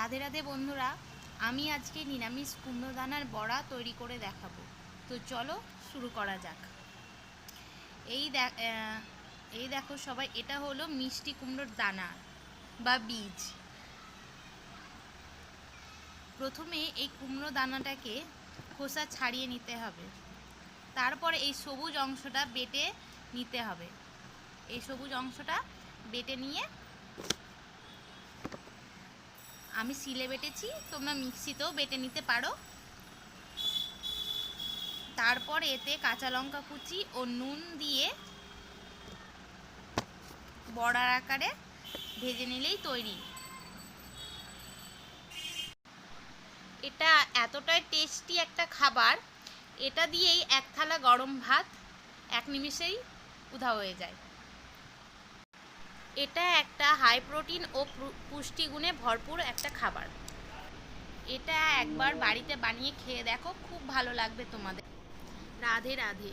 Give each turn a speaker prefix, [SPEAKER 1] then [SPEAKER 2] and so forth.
[SPEAKER 1] রাধে রাধে বন্ধুরা, আমি আজকে নিরামিষ কুমড়ো দানার বড়া তৈরি করে দেখাবো। তো চলো শুরু করা যাক। এই দেখ এই দেখো সবাই, এটা হলো মিষ্টি কুমড়োর দানা বা বীজ। প্রথমে এই কুমড়ো দানাটাকে খোসা ছাড়িয়ে নিতে হবে। তারপরে এই সবুজ অংশটা বেটে নিতে হবে। এই সবুজ অংশটা বেটে নিয়ে আমি শিলে বেটেছি, তোমরা মিক্সিতেও বেটে নিতে পারো। তারপর এতে কাঁচা লঙ্কা কুচি ও নুন দিয়ে বড়ার আকারে ভেজে নিলেই তৈরি। এটা এতটাই টেস্টি একটা খাবার, এটা দিয়েই এক থালা গরম ভাত, এক নিমিষেই উধা হয়ে যায়। এটা একটা হাই প্রোটিন ও পুষ্টিগুণে ভরপুর একটা খাবার। এটা একবার বাড়িতে বানিয়ে খেয়ে দেখো, খুব ভালো লাগবে তোমাদের। রাধে রাধে।